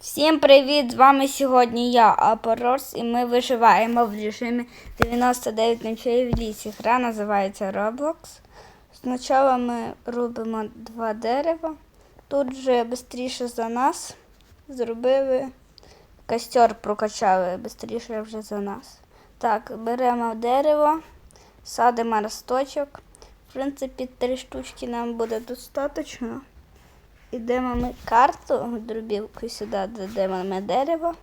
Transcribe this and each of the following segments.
Всім привіт! З вами сьогодні я, Апорос, і ми виживаємо в режимі 99 ночей в лісі. Гра називається Roblox. Спочатку ми робимо два дерева. Тут вже швидше за нас зробили костер прокачали швидше вже за нас. Так, беремо дерево, садимо росточок. В принципі, три штучки нам буде достатньо. Ідемо ми карту, дробілку сюди додаємо ми дерево.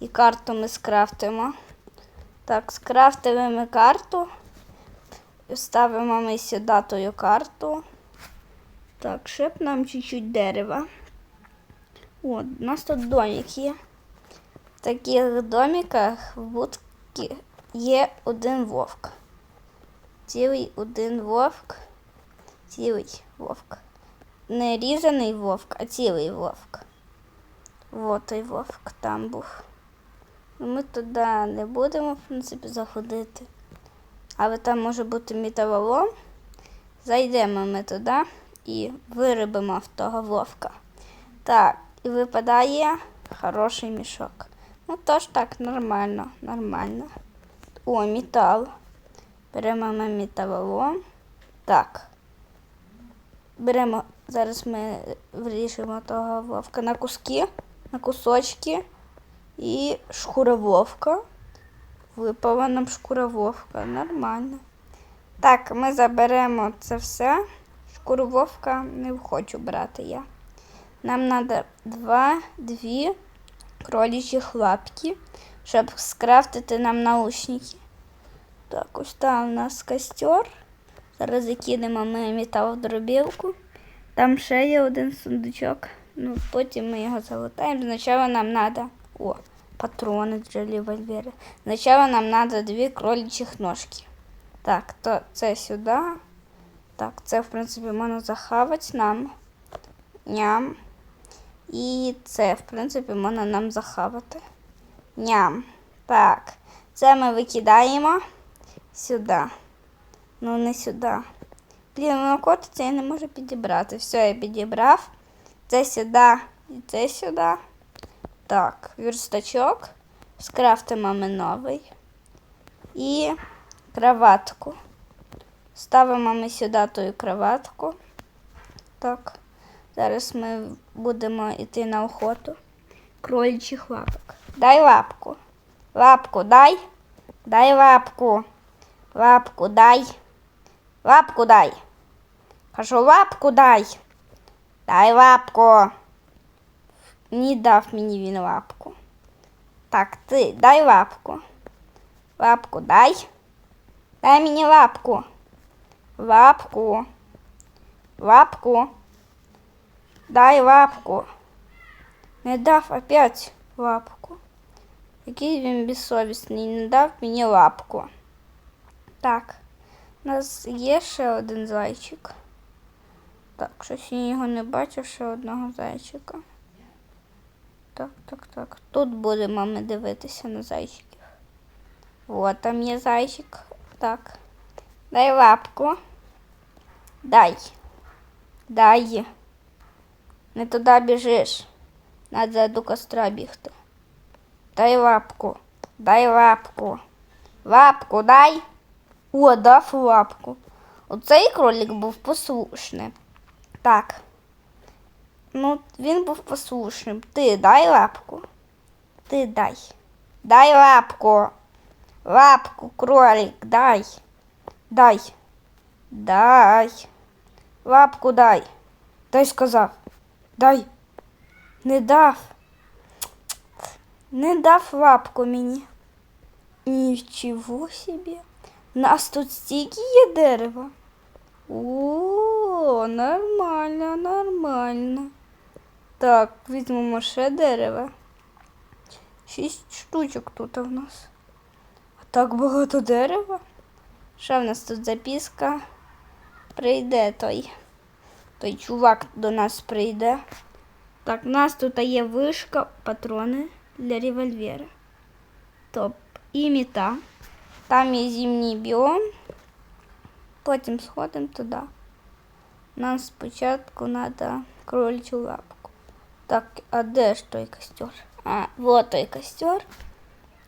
І карту ми скрафтимо. Так, скрафтили ми карту. Ставимо ми сюди тою карту. Так, ще б нам чуть-чуть дерева. От, у нас тут домик є. В таких домиках в будці є один вовк. Цілий один вовк. Цілий вовк не різаний вовк, а цілий вовк. Вот той вовк там був. Ми туди не будемо, в принципі, заходити. Але там може бути металолом. Зайдемо ми туди і виробимо в того вовка. Так, і випадає хороший мішок. Ну тож так, нормально, нормально. О, метал. Беремо ми металолом. Так. Беремо, зараз ми вирішимо того вовка на куски, на кусочки і шкура вовка. Випала нам шкура вовка. Нормально. Так, ми заберемо це все. Шкуру вовка не хочу брати я. Нам треба два, дві кролічі лапки, щоб скрафтити нам наушники. Так, ось там у нас костер. Зараз закинемо ми метал в дробілку. Там ще є один сундучок. Ну, потім ми його залутаємо. Спочатку нам треба. О, патрони для револьвера. Спочатку нам треба дві кролічих ножки. Так, то це сюди. Так, це, в принципі, можна захавати нам. Ням. І це, в принципі, можна нам захавати. Ням. Так. Це ми викидаємо сюди. Ну, не сюди. Блін, воно котиться, я не можу підібрати. Все, я підібрав. Це сюди і це сюди. Так, верстачок. Скрафтимо ми новий. І кроватку. Ставимо ми сюди ту кроватку. Так. Зараз ми будемо йти на охоту. Кролічих лапок. Дай лапку. Лапку дай. Дай лапку. Лапку дай. Лапку дай. Кажу, лапку дай. Дай лапку. Не дав мені він лапку. Так, ти дай лапку. Лапку дай. Дай мені лапку. Лапку. Лапку. Дай лапку. Не дав опять лапку. Який він безсовісний, не дав мені лапку. Так. У нас є ще один зайчик. Так, щось я його не бачив, ще одного зайчика. Так, так, так. Тут будемо ми дивитися на зайчиків. От там є зайчик. Так. Дай лапку. Дай. Дай. Не туди біжиш. Надо до костра бігти. Дай лапку. Дай лапку. Лапку дай. О, дав лапку. Оцей кролик був послушний. Так. Ну, він був послушним. Ти дай лапку. Ти дай. Дай лапку. Лапку, кролик, дай. Дай. Дай. Лапку дай. Дай сказав. Дай. Не дав. Не дав лапку мені. Нічого собі. Нас тут стільки є дерева. О, нормально, нормально. Так, візьмемо ще дерева. Шість штучок тут у нас. А так багато дерева. Що в нас тут записка? Прийде той. Той чувак до нас прийде. Так, у нас тут є вишка, патрони для револьвера. Топ. І міта. Там є зимній біом. Потім сходимо туди. Нам спочатку треба кроличу лапку. Так, а де ж той костер? А, вот той костер.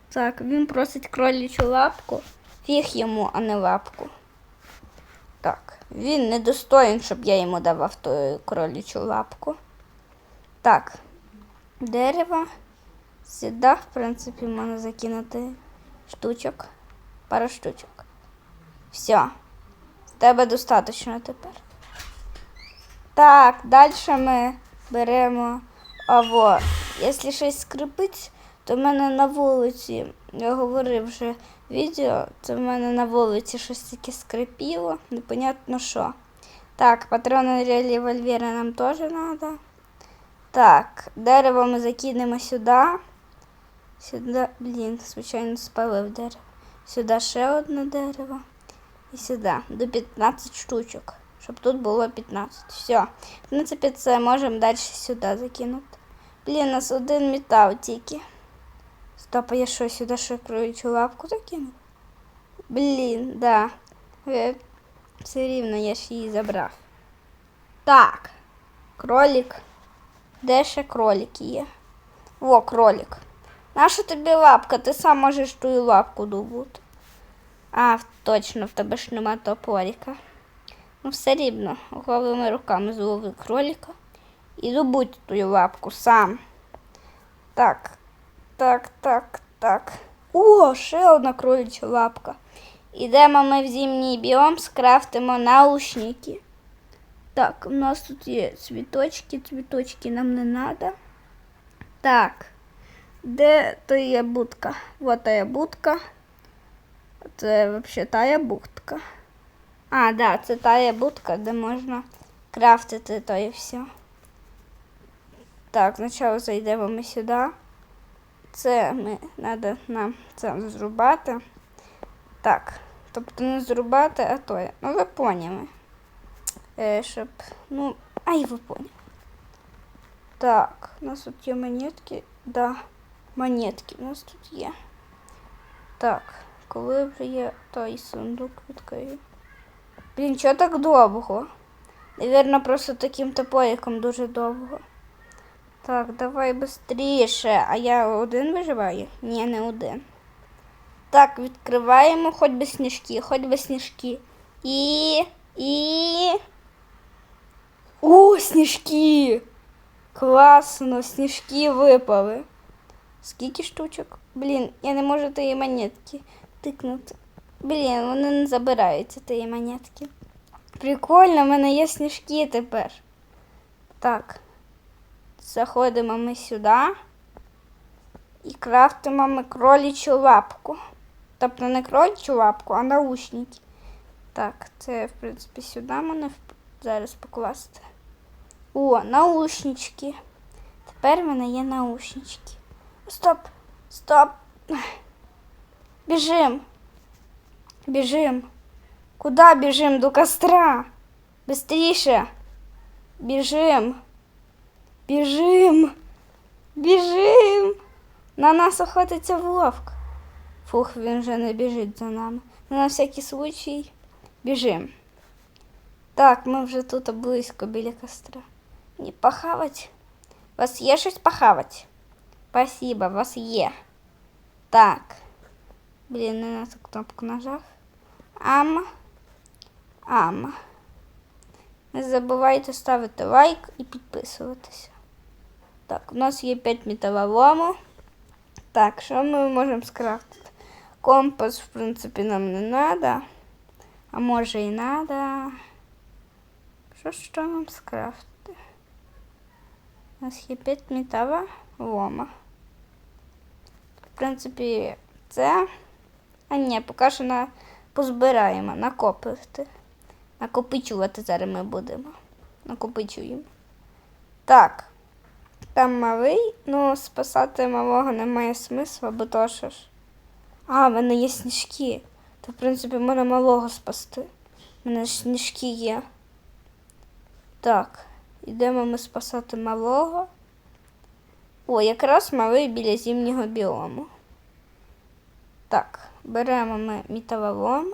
Так, він просить кролічу лапку. Фіг йому, а не лапку. Так, він недостоїн, щоб я йому давав ту кролічу лапку. Так, дерево. Сюди, в принципі, можна закинути штучок. Пару штучок. Все. З тебе достатньо тепер. Так, далі ми беремо аво. Якщо щось скрипить, то в мене на вулиці, я говорив вже відео, то в мене на вулиці щось таке скрипіло, непонятно що. Так, патрони для револьвера нам теж треба. Так, дерево ми закинемо сюди. Сюди, блін, звичайно, спалив дерево. Сюди ще одне дерево. І сюди. До 15 штучок. Щоб тут було 15. Все. В принципі, це можемо далі сюди закинути. Блін, у нас один метал тільки. Стоп, я що, сюди ще кроличу лапку закину? Блін, да. Е, Все рівно я ж її забрав. Так. Кролик. Де ще кролик є? О, кролик. Наша тобі лапка? Ти сам можеш ту лапку добути. А, точно, в тебе ж нема топорика. Ну, все рівно, голими руками злови кролика і добудь ту лапку сам. Так, так, так, так. О, ще одна кролича лапка. Ідемо ми в зимній біом, скрафтимо наушники. Так, у нас тут є цвіточки, цвіточки нам не треба. Так, де то є будка? Вот та будка. Це взагалі тая будка. А, да, це тая будка, де можна крафтити то і все. Так, спочатку зайдемо ми сюди. Це ми треба нам це зрубати. Так, тобто не зрубати, а то є. Ну, ви поняли. Е, щоб, ну, ай, ви поняли. Так, у нас тут є монетки. Да, монетки у нас тут є. Так, коли вже є той сундук відкрию. Блін, чого так довго? Навірно, просто таким топориком дуже довго. Так, давай швидше. А я один виживаю? Ні, не один. Так, відкриваємо хоч би сніжки, хоч би сніжки. І. І. О, сніжки! Класно, сніжки випали. Скільки штучок? Блін, я не можу тієї монетки тикнути. Блін, вони не забираються тієї монетки. Прикольно, в мене є сніжки тепер. Так. Заходимо ми сюди і крафтимо ми кролічу лапку. Тобто не кролічу лапку, а наушники. Так, це, в принципі, сюди мене зараз покласти. О, наушнички. Тепер в мене є наушнички. Стоп! Стоп! Біжим! Біжим! Куда біжим? До костра? Быстріше! Біжим! Біжим! Біжим! На нас охотиться вовк. Фух, він вже не біжить за нами. Ну, на всякий случай біжим. Так, ми вже тут близько біля костра. Не похавать. У вас є щось похавать? Спасибо, у вас є. Так. Блін, не на ту кнопку нажав. Ам. Ам. Не забувайте ставити лайк і підписуватися. Так, у нас є 5 металолому. Так, що ми можемо скрафтити? Компас, в принципі, нам не треба. А може і треба. Що ж що нам скрафтити? У нас є 5 металолома. В принципі, це. А ні, поки що на... позбираємо, накопити. Накопичувати зараз ми будемо. Накопичуємо. Так. Там малий, ну спасати малого немає смисла, бо то що ж. А, в мене є сніжки. То, в принципі, мене малого спасти. У мене ж сніжки є. Так, йдемо ми спасати малого. О, якраз малий біля зимнього біому. Так, беремо ми металолом.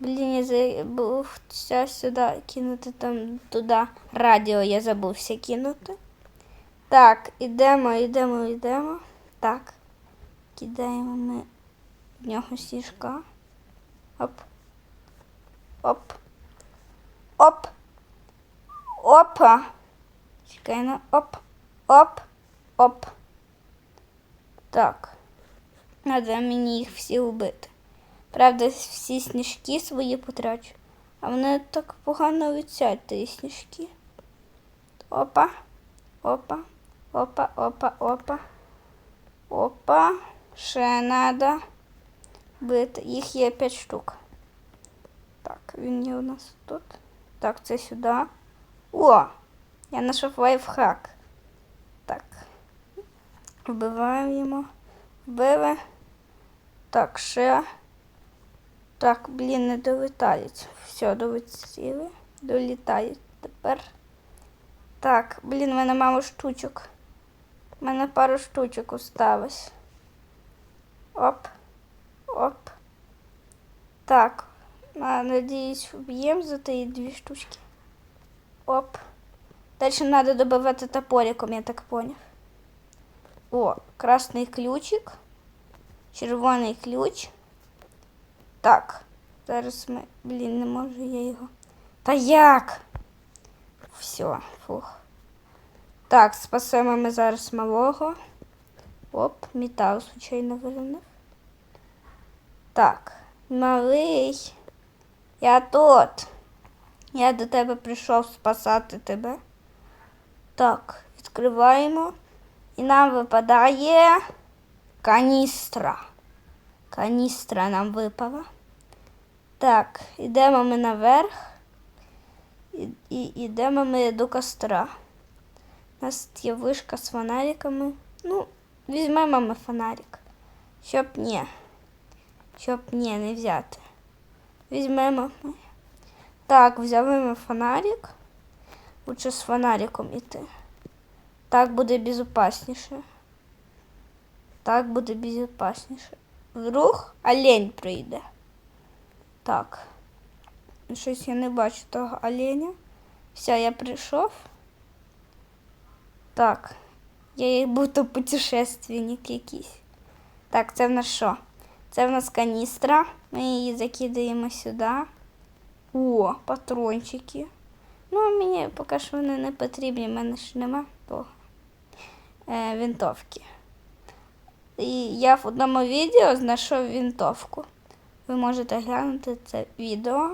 Блін, я забувся сюди кинути там туди радіо я забувся кинути. Так, ідемо, ідемо, ідемо. Так. Кидаємо ми в нього сішка. Оп. Оп. Оп. Опа. Чекай, ну, оп. Оп. Оп. Так. Надо мені їх всі вбити. Правда, всі сніжки свої потрачу. А вони так погано висять, ті сніжки. Опа. Опа. Опа, опа, опа. Опа. Ще надо бити. Їх є 5 штук. Так, він є у нас тут. Так, це сюди. О! Я знайшов лайфхак. Так. Вбиваємо. Вбили. Так, ще. Так, блін, не долітають. Все, долетіли. Долітають тепер. Так, блін, в мене мало штучок. У мене пару штучок осталось. Оп. Оп. Так. Надіюсь, вб'ємо за ті дві штучки. Оп. Далі треба добивати топориком, я так поняв. О, красний ключик. Червоний ключ. Так. Зараз ми. Блін, не можу я його. Та як? Все, фух. Так, спасемо ми зараз малого. Оп, метал, случайно вирівняв. Так, малий. Я тут. Я до тебе прийшов спасати тебе. Так, відкриваємо. І нам випадає каністра. Каністра нам випала. Так, йдемо ми наверх. І, і йдемо ми до костра. У нас є вишка з фонариками. Ну, візьмемо ми фонарик. Щоб ні. Щоб ні, не взяти. Візьмемо ми. Так, взяли ми фонарик. Лучше з фонариком іти. Так буде безопасніше. Так буде безопасніше. Вдруг олень прийде. Так. Щось я не бачу того оленя. Все, я прийшов. Так. Я як будто путешественник якийсь. Так, це в нас що? Це в нас каністра. Ми її закидаємо сюди. О, патрончики. Ну, мені поки що вони не потрібні, в мене ж нема того е, винтовки. І я в одному відео знайшов винтовку. Ви можете глянути це відео.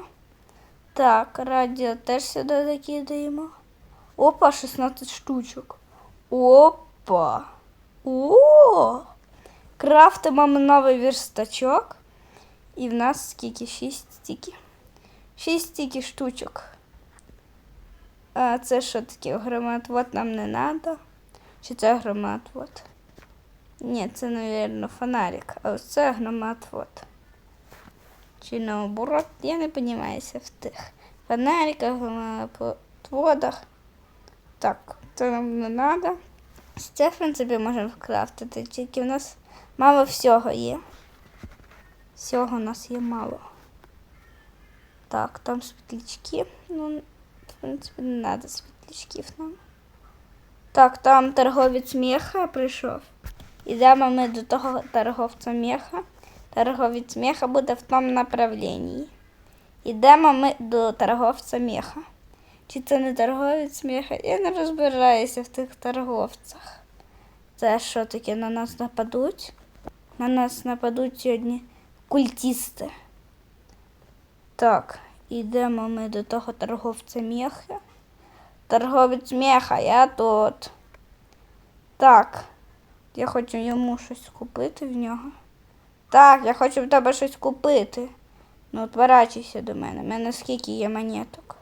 Так, радіо теж сюди закидаємо. Опа, 16 штучок. Опа. О! Крафтимо новий верстачок. І в нас скільки? 6 стільки. 6 стільки штучок. А це що таке? Громадвод нам не треба. Чи це громадвод? Ні, це, мабуть, фонарик. А ось це громадвод. Чи наоборот, я не розуміюся в тих фонариках, громадводах. Так, це нам не треба. Це, в принципі, можемо вкрафтити, тільки в нас мало всього є. Всього у нас є мало. Так, там світлячки. Ну, принципі, не треба світлячків нам. Так, там торговець меха прийшов. Ідемо ми до того торговця меха. Торговець меха буде в тому направленні. Ідемо ми до торговця меха. Чи це не торговець меха? Я не розбираюся в тих торговцях. Це що таке на нас нападуть? На нас нападуть сьогодні культісти. Так, йдемо ми до того торговця меха. Торговець меха, я тут. Так, я хочу йому щось купити в нього. Так, я хочу в тебе щось купити. Ну, отворачуйся до мене. У мене скільки є монеток.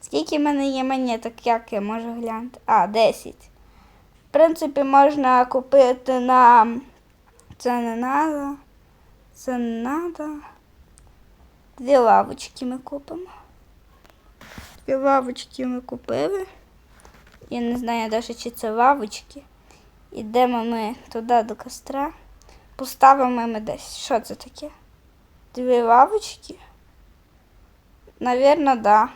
Скільки в мене є монеток, як я можу глянути? А, 10. В принципі, можна купити нам. Це не треба. Це не треба. Дві лавочки ми купимо. Дві лавочки ми купили. Я не знаю навіть, чи це лавочки. Ідемо ми туди до костра. Поставимо ми десь. Що це таке? Дві лавочки? Навірно, да.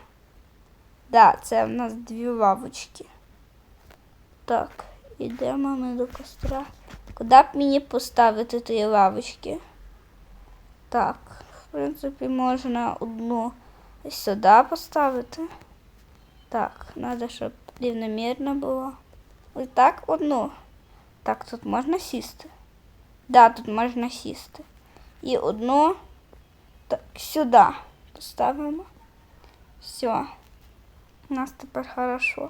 Да, це в нас дві лавочки. Так, ідемо ми до костра. Куди б мені поставити тої лавочки? Так, в принципі, можна одну сюди поставити. Так, треба, щоб рівномірно було. Ось так одну. Так, тут можна сісти. Да, тут можна сісти. І одну так, сюди поставимо. Все. У нас тепер хорошо.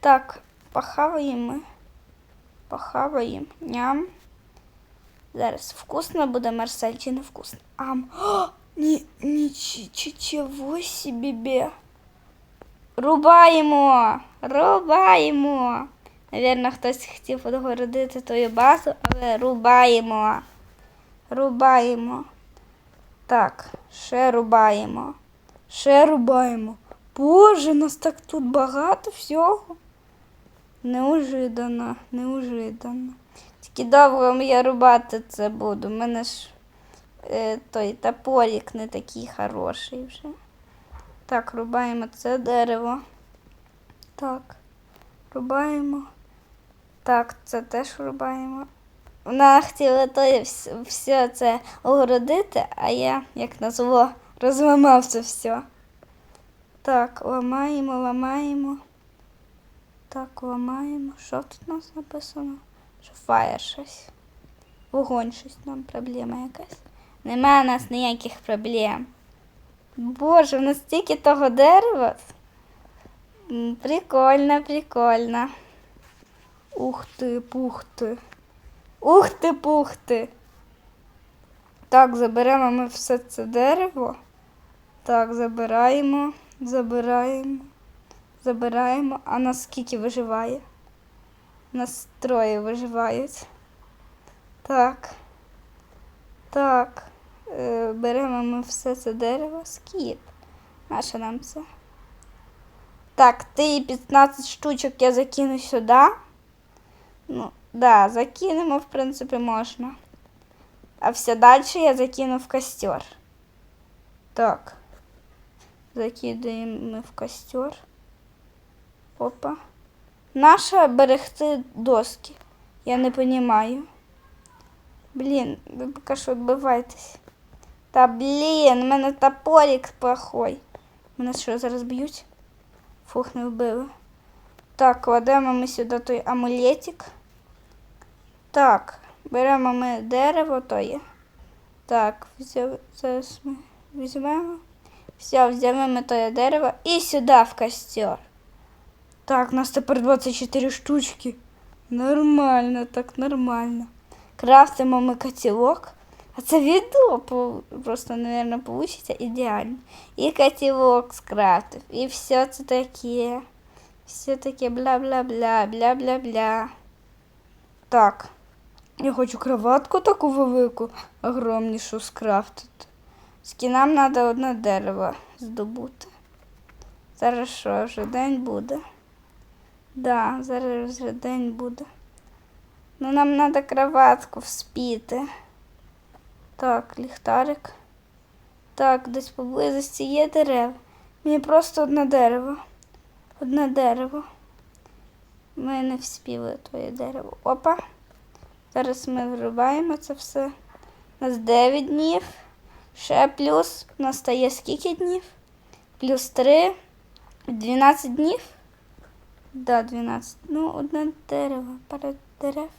Так, похаваємо. ми. Похаваємо. Ням. Зараз вкусно буде Марсель чи не вкусно? Ам. О, ні, нічого собі. Рубаємо! Рубаємо! Навірно, хтось хотів відгородити твою базу, але рубаємо. Рубаємо. Так, ще рубаємо. Ще рубаємо. Боже, нас так тут багато всього. Неожиданно, неожиданно. Тільки довго я рубати це буду. У мене ж е, той топорик не такий хороший вже. Так, рубаємо це дерево. Так, рубаємо. Так, це теж рубаємо. Вона хотіла то все це огородити, а я, як назло, розламав це все. Так, ламаємо, ламаємо. Так, ламаємо. Що тут у нас написано? Що фаєр щось. Вогонь щось нам проблема якась. Нема у нас ніяких проблем. Боже, у нас стільки того дерева. Прикольно, прикольно. Ух ти, пух ти. Ух ти, пух ти. Так, заберемо ми все це дерево. Так, забираємо, забираємо, забираємо. А нас скільки виживає? Нас троє виживають. Так. Так. Е, беремо ми все це дерево. Скіп. Наше нам це. Так, ти 15 штучок я закину сюди. Ну, да, закинемо, в принципі, можна. А все далі я закину в костер. Так. Закидаємо в костер. Опа. Наша берегти доски. Я не розумію. Блін, ви поки що відбивайтесь. Та блін, у мене топорик плохой. Мене що, зараз б'ють? Фух, не вбили. Так, кладемо ми сюди той амулетик. Так, беремо ми дерево тоє. Так, взяли, зараз ми візьмемо. Все, взяли ми тоє дерево і сюди в костер. Так, у нас тепер 24 штучки. Нормально, так нормально. Крафтимо ми котілок. А це відео просто, мабуть, получиться ідеально. І котілок скрафтив, і все це таке. Все таке бла-бла-бла, бля-бля-бля. Так. Я хочу кроватку таку велику, огромнішу скрафтити. Тільки нам треба одне дерево здобути. Зараз що, вже день буде? Да, зараз вже день буде. Ну нам треба кроватку вспіти. Так, ліхтарик. Так, десь поблизості є дерева. Мені просто одне дерево. Одне дерево. Ми не вспіли твоє дерево. Опа. Зараз ми вирубаємо це все. У нас 9 днів. Ще плюс. У нас стає скільки днів? Плюс 3. 12 днів. Да, 12. Ну, одне дерево. Пара дерев.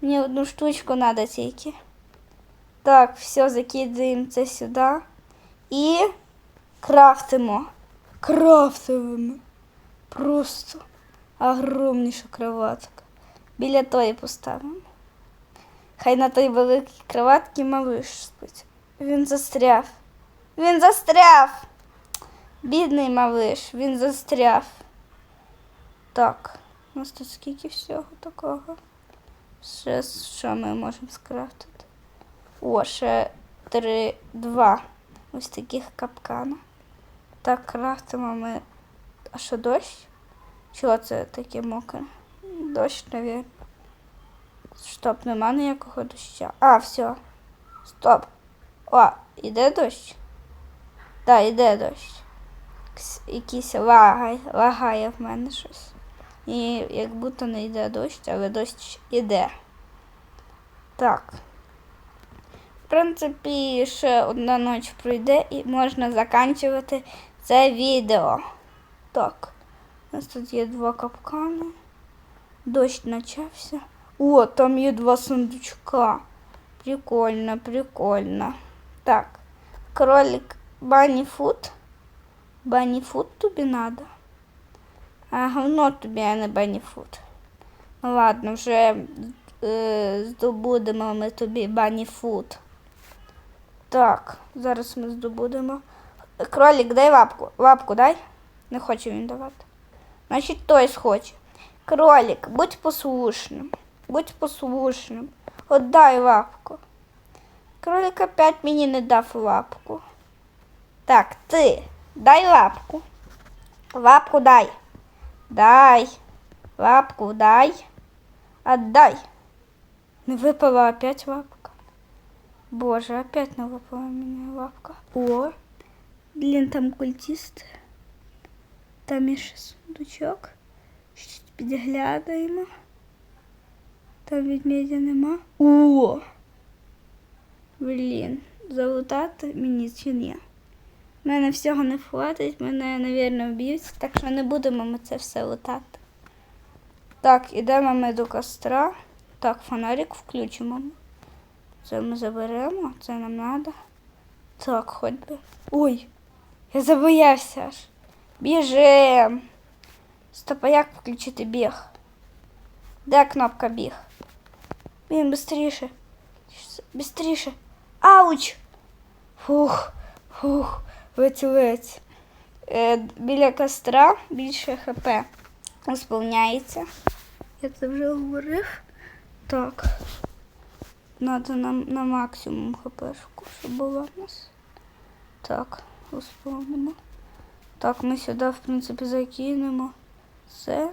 Мені одну штучку треба тільки. Так, все, закидаємо це сюди. І крафтимо. Крафтимо. Просто огромніша кроватка. Біля тої поставимо. Хай на той великій кроватці малиш спить. Він застряв. Він застряв. Бідний малиш, він застряв. Так, у нас тут скільки всього такого. Ще що ми можемо скрафтити? О, ще три, два. Ось таких капкана. Так, крафтимо ми. А що дощ? Чого це таке мокре? Дощ, мабуть. Стоп, нема ніякого доща. А, все. Стоп. О, іде дощ? Так, іде дощ. Якийсь лагай, лагає в мене щось. І як будто не йде дощ, але дощ іде. Так. В принципі, ще одна ніч пройде і можна закінчувати це відео. Так. У нас тут є два капкани. Дощ почався. О, там є два сундучка. Прикольно, прикольно. Так. Кролик Банні Фуд. Тобі надо? А говно тобі, а не баннифуд. Ну ладно, вже е, здобудемо ми тобі баннифуд. Так, зараз ми здобудемо. Кролик, дай лапку. Лапку дай. Не хоче він давати. Значить, той схоче. Кролик, будь послушним. Будь послушним. Отдай лапку. Кролик опять мені не дав лапку. Так, ти, дай лапку. Лапку дай. Дай. Лапку дай. Отдай. Не випала опять лапка. Боже, опять не випала мені лапка. О, блін, там культист. Там є ще сундучок. Щось підглядаємо. Там відмедя нема. О! Блін, залутати мені чи ні? У мене всього не хватить, мене, навірно, вб'ють, так що не будемо ми це все лутати. Так, ідемо ми до костра. Так, фонарик включимо. Це ми заберемо, це нам треба. Так, хоч би. Ой, я забоявся аж. Біжим. Стоп, а як включити біг? Де кнопка біг? Він быстріше. Быстріше. Ауч! Фух, фух, ледь-ледь. Е, біля костра більше хп сповняється. Я це вже говорив. Так. Надо нам на максимум хпшку, щоб була в нас. Так, успомнимо. Так, ми сюди, в принципі, закинемо. Все.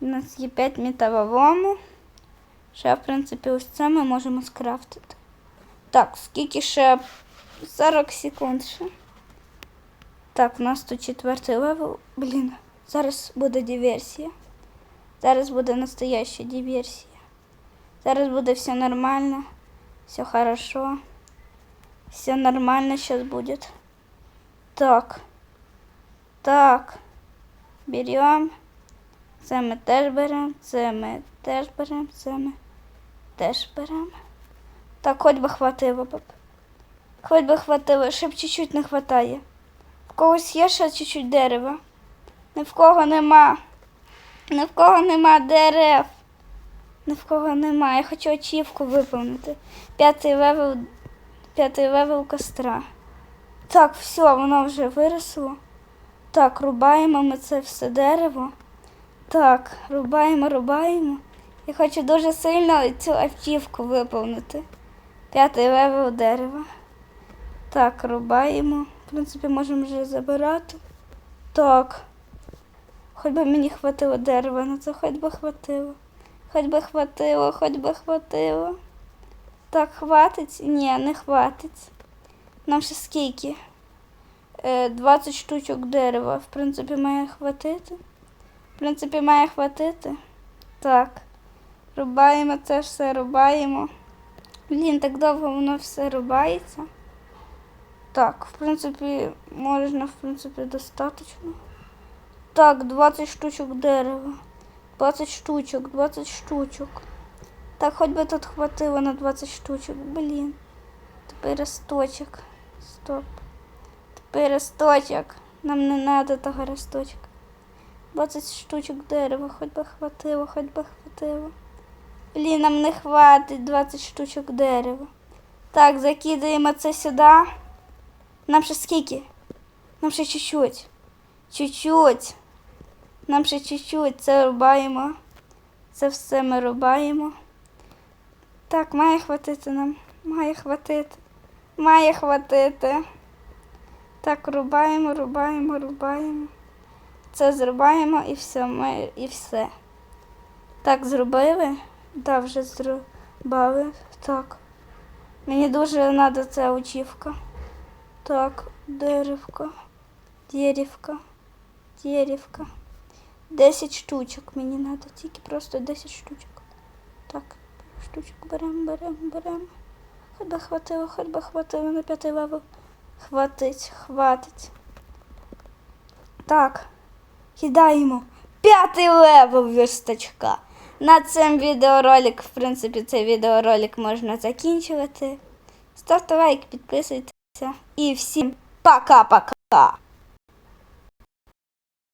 У нас є 5 металолому. Ще, в принципі, ось це ми можемо скрафтити. Так, скільки ще 40 секунд ще. Так, у нас тут четвертий левел. Блін, зараз буде диверсія. Зараз буде настояща диверсія. Зараз буде все нормально. Все хорошо. Все нормально сейчас будет. Так. Так. Берем. Це ми теж беремо, це ми теж беремо, це ми теж беремо. Так, хоч би хватило б. Хоч би хватило, ще б чуть-чуть не хватає. В когось є ще чуть-чуть дерева. Ні в кого нема. Ні в кого нема дерев. Ні в кого нема. Я хочу ачівку виповнити. П'ятий левел, п'ятий левел костра. Так, все, воно вже виросло. Так, рубаємо ми це все дерево. Так, рубаємо, рубаємо. Я хочу дуже сильно цю автівку виповнити. П'ятий левел дерева. Так, рубаємо. В принципі, можемо вже забирати. Так. Хоч би мені хватило дерева, на це хоч би хватило. Хоч би хватило, хоч би хватило. Так, хватить? Ні, не хватить. Нам ще скільки? Е, 20 штучок дерева. В принципі, має хватити. В принципі, має хватити. Так. Рубаємо це все, рубаємо. Блін, так довго воно все рубається. Так, в принципі, можна, в принципі, достатньо. Так, 20 штучок дерева. 20 штучок, 20 штучок. Так, хоч би тут хватило на 20 штучок. Блін. Тепер росточок. Стоп. Тепер росточок. Нам не треба того росточка. 20 штучок дерева, хоч би хватило, хоч би хватило. Блін, нам не хватить 20 штучок дерева. Так, закидаємо це сюди. Нам ще скільки? Нам ще чуть-чуть. Чуть-чуть. Нам ще чуть-чуть це рубаємо. Це все ми рубаємо. Так, має хватити нам. Має хватити. Має хватити. Так, рубаємо, рубаємо, рубаємо. Це зрубаємо і все. Ми, і все. Так, зробили? Да, вже зрубали. Так. Мені дуже треба ця очівка. Так, деревка, деревка, деревка. 10 штучок мені треба, тільки просто 10 штучок. Так, штучок беремо, беремо, беремо. Хоч би хватило, хоч би хватило на п'ятий левел. Хватить, хватить. Так, кидаємо. П'ятий левел верстачка. На цим відеоролик, в принципі, цей відеоролик можна закінчувати. Ставте лайк, підписуйтеся. І всім пока-пока.